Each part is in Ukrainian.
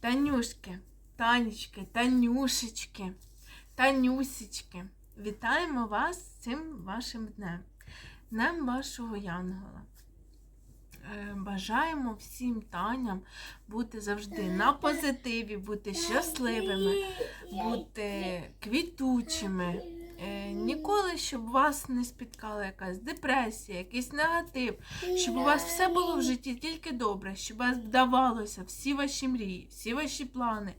Танюшки, Танечки, Танюшечки, Танюсечки. Вітаємо вас цим вашим днем, днем вашого Янгола. Е, Бажаємо всім Таням бути завжди на позитиві, бути щасливими, бути квітучими. Е, Ніколи, щоб вас не спіткала якась депресія, якийсь негатив, щоб у вас все було в житті тільки добре, щоб вас вдавалося всі ваші мрії, всі ваші плани,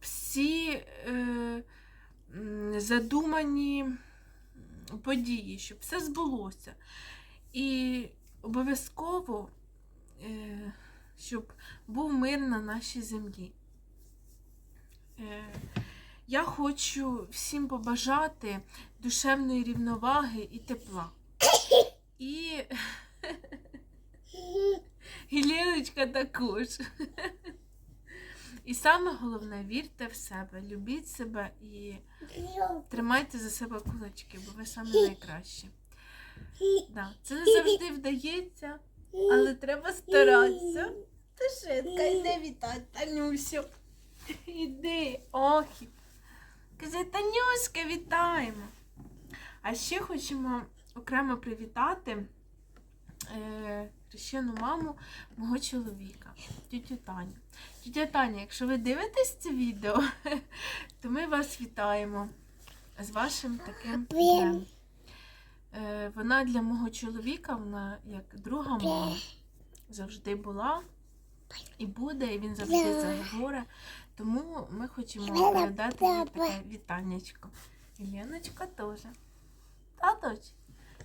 всі е, задумані події, щоб все збулося. І обов'язково, е, щоб був мир на нашій землі. Е, я хочу всім побажати душевної рівноваги і тепла. І і Леночка також. І саме головне, вірте в себе, любіть себе і тримайте за себе кулачки, бо ви саме найкращі. Да, це не завжди вдається, але треба старатися. Тишинка, йди вітати, Танюсю. Іди, охі. Каже, Танюшка, вітаємо. А ще хочемо окремо привітати е, хрещену маму мого чоловіка, тютю Таню. Тютя Таня, якщо ви дивитесь це відео, то ми вас вітаємо з вашим таким днем. Е, вона для мого чоловіка, вона як друга мама завжди була і буде, і він завжди заговорить. Тому ми хочемо передати їй таке вітаннячко. Леночка теж. Та доч?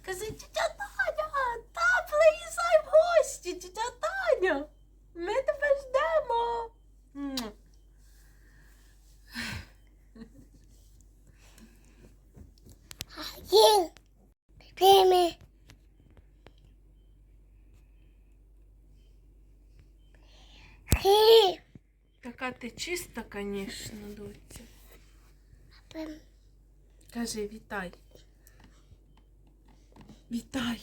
Каже, тітя Таня, та приїжджай в гості, тітя Таня. Ми тебе ждемо. Муа. Така ти чиста, звісно, доця. Кажи, вітай. Вітай.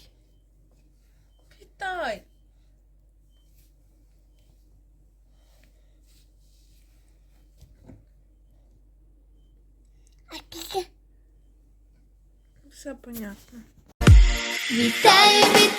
Вітай. А ты Все понятно. Вітаю, вітаю.